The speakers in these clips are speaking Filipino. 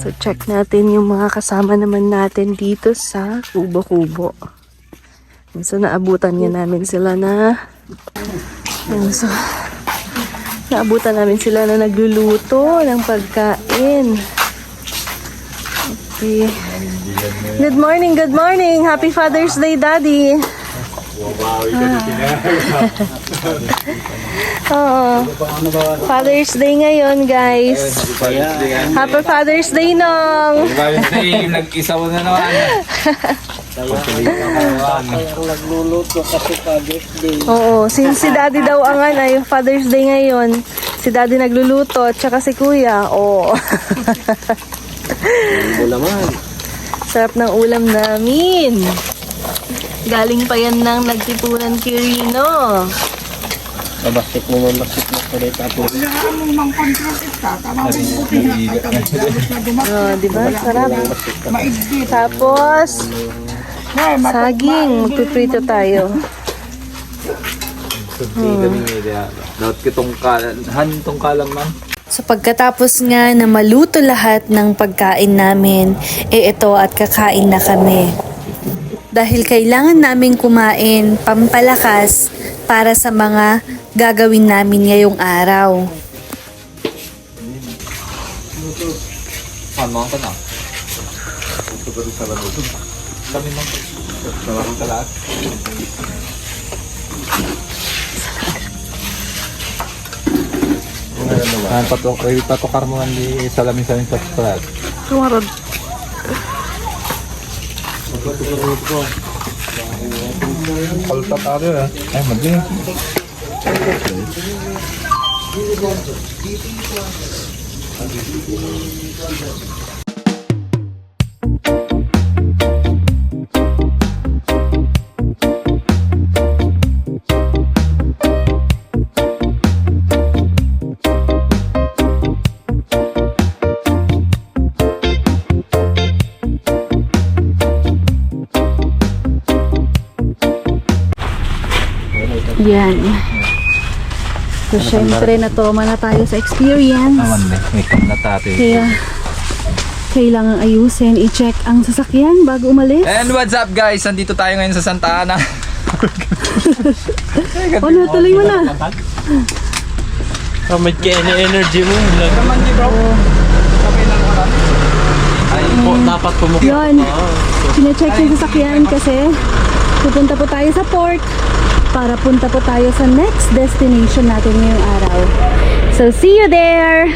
So, check natin yung mga kasama naman natin dito sa Kubo-Kubo. So, naabutan niya namin sila na... So, naabutan namin sila na nagluluto ng pagkain. Okay. Good morning, good morning. Happy Father's Day, Daddy. Oo. Father's Day ngayon, guys. Happy Father's Day, Nong. Valentine's Day, nag-isa mo na naman. nagluluto kasi Father's Day. Oo, since si Daddy daw ang ano, yung Father's Day ngayon, si Daddy nagluluto, at saka si Kuya, oo. Ang naman. Sarap ng ulam namin. Galing pa yan ng nagtipunan Kirino. Mabastik mo mabastik mo ko rin tapos. Oh, di ba? Sarap. Tapos, saging. Magpiprito tayo. Dapat kitong kalan, han tong kalam man. So pagkatapos nga na maluto lahat ng pagkain namin, eh ito at kakain na kami. Dahil kailangan namin kumain pampalakas para sa mga gagawin namin ngayong araw. Han patok ay patokar mo di salamin sa sa salat. Tumarod. Palta tayo eh. Ay madi. Yan. Syempre natoma na tayo sa experience. Naman eh. May kam na tate. Kaya kailangan ayusin, i-check ang sasakyan bago umalis. And what's up guys? Nandito tayo ngayon sa Santa Ana. Ano, tuloy mo na. Kamit ka energy mo. Naman di bro. Okay lang wala. Ay, po, dapat pumukha. Yun. Sine-check yung sasakyan kasi pupunta po tayo sa port para punta po tayo sa next destination natin ngayong araw. So, see you there!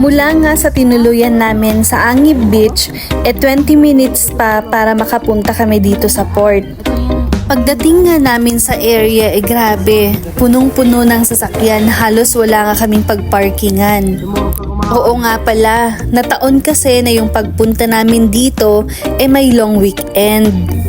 Mula nga sa tinuluyan namin sa Angib Beach, e 20 minutes pa para makapunta kami dito sa port. Pagdating nga namin sa area, eh grabe, punong-puno ng sasakyan, halos wala nga kaming pagparkingan. Oo nga pala, nataon kasi na yung pagpunta namin dito, eh may long weekend.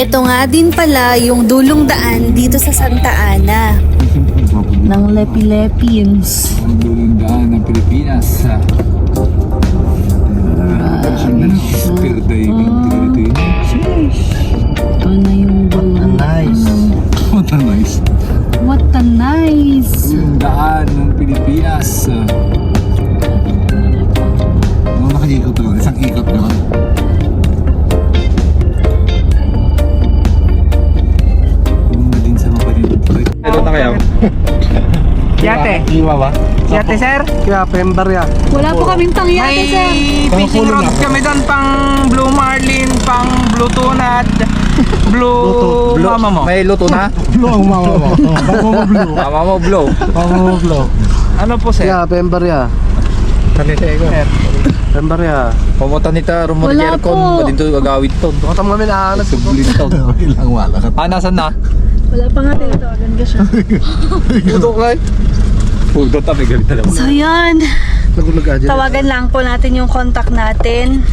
Ito nga din pala yung dulong daan dito sa Santa Ana. Ng Lepi-Lepins. Ang dulong daan ng Pilipinas. Yun. Ito na yung. Nice. What a nice. What a nice! Daan ng Pilipinas. Ano nakikot lang? Isang ikot naman. Yate. Iwa ba? Yate, sir. Kaya Pember ya. Wala po kaming pangyate, sir. fishing rods kami doon pang Blue Marlin, pang Blue Tunat, Blue, Mama mo. May luto na? Blow ang mama mo. Bago mo blow. Mama mo blow. Bago mo blow. Ano po sir? Kaya Pember ya. Kanita ko. Pember ya. Pamutan nita Wala rumorger kon po. dito agawid to. Tamo kami na Sublin to. Ilang wala. Ah, nasan na? Wala pa nga tinatawagan ka siya. Pudok lang. Pudok tabi galit na So Nagulag dyan. tawagan lang po natin yung contact natin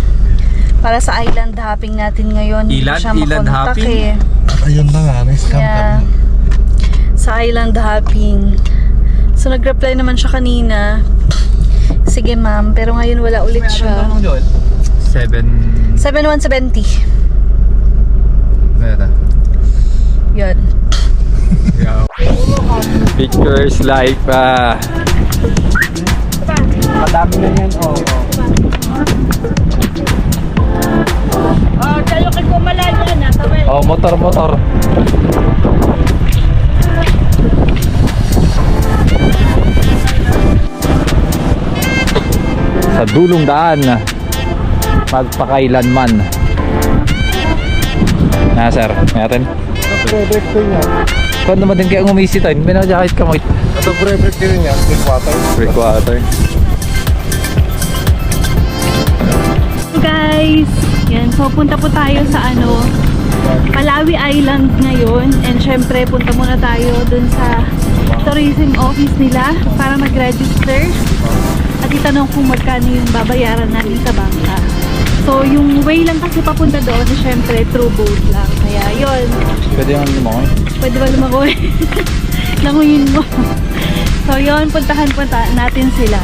para sa island hopping natin ngayon. Hindi ko Island? siya Island makontak hopping? Eh. Ayun na nga, na-scam Yeah. kami. Sa island hopping. So nag-reply naman siya kanina. Sige ma'am, pero ngayon wala ulit siya. Seven. 7170. Ano Yun. Pictures life ah. Madami na yan, oh. Oh, motor, motor. Sa dulong daan, magpakailanman. Na sir, natin. Kung naman din kaya umisi tayo, may nakajakit ka mo. Ito pre-break din yan, three quarter. Free water. Guys, yan. So punta po tayo sa ano, Palawi Island ngayon. And syempre, punta muna tayo dun sa tourism office nila para mag-register. At itanong kung magkano yung babayaran natin sa bangka. So, yung way lang kasi papunta doon, syempre, through boat lang. Kaya, yon Pwede yung lumangoy. Pwede ba lumagoy? Languyin mo. so, yon puntahan punta natin sila.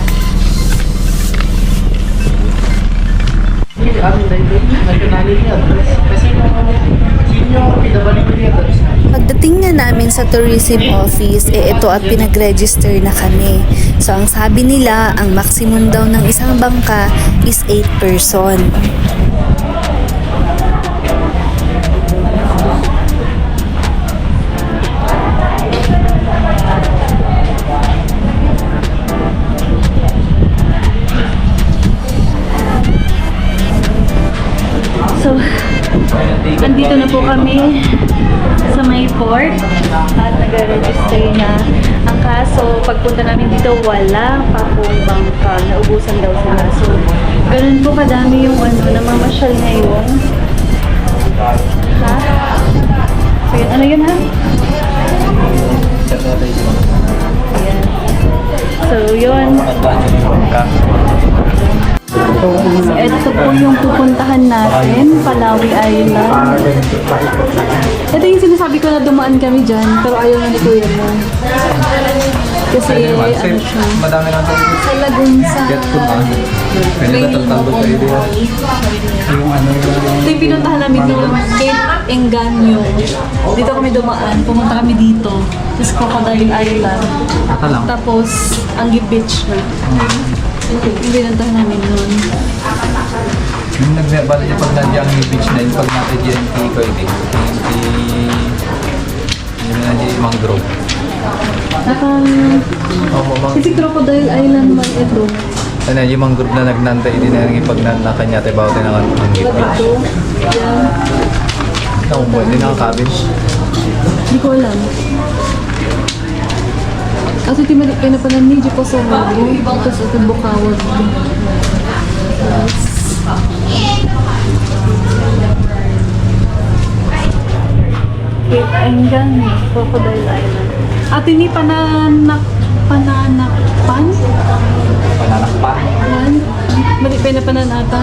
Pagdating nga namin sa tourism office, eh ito at pinag-register na kami. So ang sabi nila, ang maximum daw ng isang bangka is 8 person. Kami sa may port at nag-register na. Ang kaso, pagpunta namin dito, wala pa pong bangka. Naubusan daw sila. So, ganun po kadami yung ano, namamasyal ngayon. Ha? So, yun, ano yun ha? Ayan. So, yun. So, ito po yung pupuntahan natin, Palawi Island. Ito yung sinasabi ko na dumaan kami dyan, pero ayaw na ni Kuya mo. Kasi, ano siya, Madami na tayo. sa Lagunsa. Kanya na tatalo tayo din. Yung ano Ito yung pinuntahan namin yung Gate Enganyo. Dito kami dumaan, pumunta kami dito. Tapos Crocodile Island. Ata lang. Tapos, Angi Beach. Yung pinuntahan namin noon. Yung nagbabala niya pag nandiyan yung beach na yun, pag natin yan ko hindi. Hindi... Yung nandiyan yung mangrove. Nakang... Oo, mang... Kasi Crocodile Island man ito. Ano, yung mangrove na nagnantay din na yung pag nanaka niya tayo bawat ng ang beach. Ito. Ako mo, hindi nakakabin. Hindi ko alam. At ito mali kayo na pala ni Di pa sa Mago. Tapos ito Bukawag. Cape Engan, Crocodile Island. At ini pananak pananakpan? Pananakpan. Yan. Mali pa na panan ata.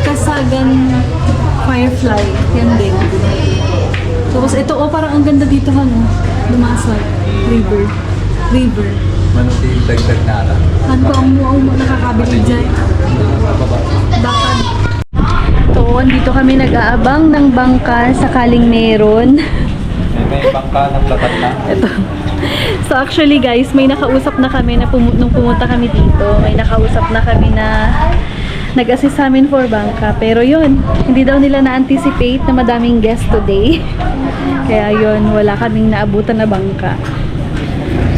Kasagan Firefly. Yan din. Tapos ito, oh, parang ang ganda dito ano. Lumasag. River. River. Manong yung dagdag na ata. Ano ba ang muaw mo nakakabili dyan? Bakad. So, andito kami nag-aabang ng bangka sakaling meron. May may bangka ng lapat na. Ito. So actually guys, may nakausap na kami na pumu- nung pumunta kami dito. May nakausap na kami na nag-assist sa amin for bangka. Pero yun, hindi daw nila na-anticipate na madaming guest today. Kaya yun, wala kaming naabutan na bangka.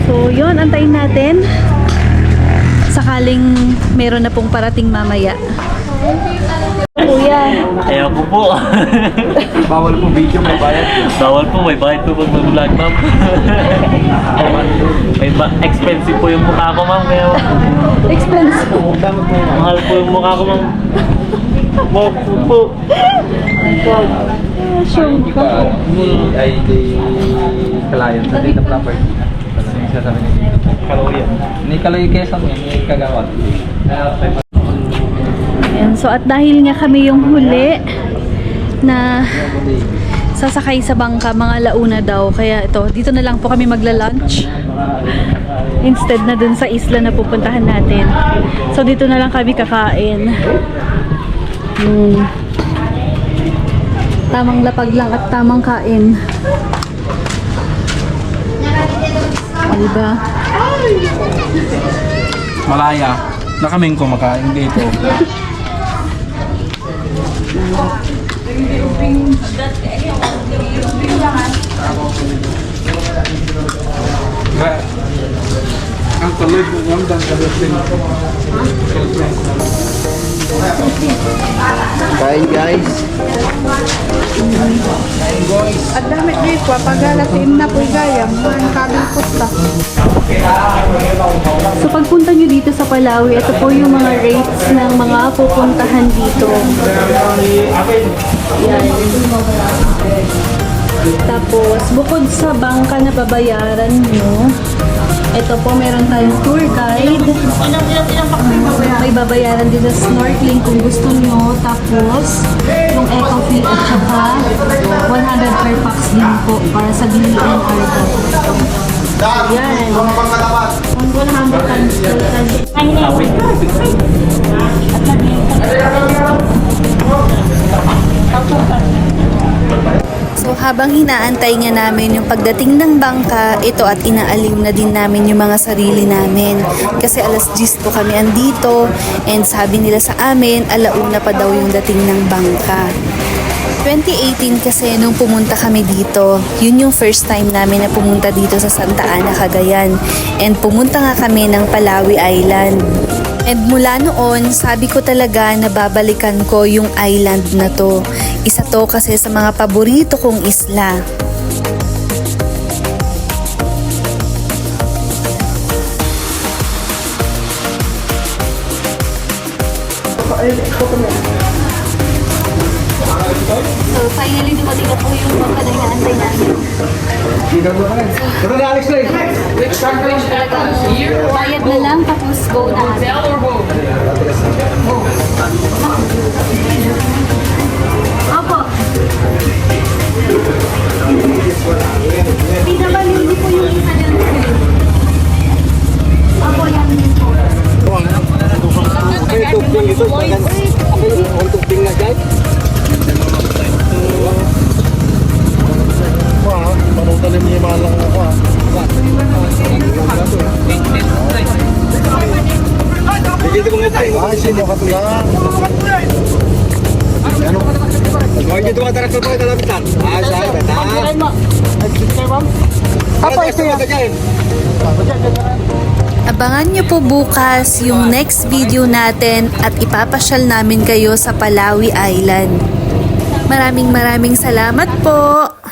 So yun, antayin natin. Sakaling meron na pong parating mamaya. Kuya, Ayaw ko po. Bawal po video, may bayad. Bawal po, may bayad po pag mag-vlog, ma'am. may ba expensive po yung mukha ko, ma'am. Kaya expense. mahal po yung mukha ko, ma'am. Wag po po. ano, ni ay di client sa data property na. Yung sasabi ni Kaloy. Ni Kaloy Quezon yan, ni Kagawad. Ayan, so at dahil nga kami yung huli na sasakay sa bangka, mga launa daw. Kaya ito, dito na lang po kami magla-lunch. Instead na dun sa isla na pupuntahan natin. So dito na lang kami kakain. Hmm. Tamang lapag lang at tamang kain. Diba? Malaya. Na kaming kumakain dito. Ang tuloy po ng dangkalasin. Kain guys. At dami dito, pagalatin na po gayam, mga kabilpot ta. So pagpunta nyo dito sa Palawi, ito po yung mga rates ng mga pupuntahan dito. Yan. Tapos, bukod sa bangka na babayaran nyo, ito po meron tayong tour guide. May babayaran din sa snorkeling kung gusto nyo. Tapos, yung eco fee at saka 100 per pax din po para sa daw. Yan. 100 times 2 So habang hinaantay nga namin yung pagdating ng bangka, ito at inaaliw na din namin yung mga sarili namin. Kasi alas 10 po kami andito and sabi nila sa amin, alauna pa daw yung dating ng bangka. 2018 kasi nung pumunta kami dito, yun yung first time namin na pumunta dito sa Santa Ana, Cagayan. And pumunta nga kami ng Palawi Island. And mula noon, sabi ko talaga na babalikan ko yung island na to. Isa to kasi sa mga paborito kong isla. So finally dumating na po yung bangka na inaantay namin. Bayad na lang tapos go na. Opo. Pinabalili po yung isa dyan. Abangan niyo po bukas yung next video natin at ipapasyal namin kayo sa Palawi Island. Maraming maraming salamat po!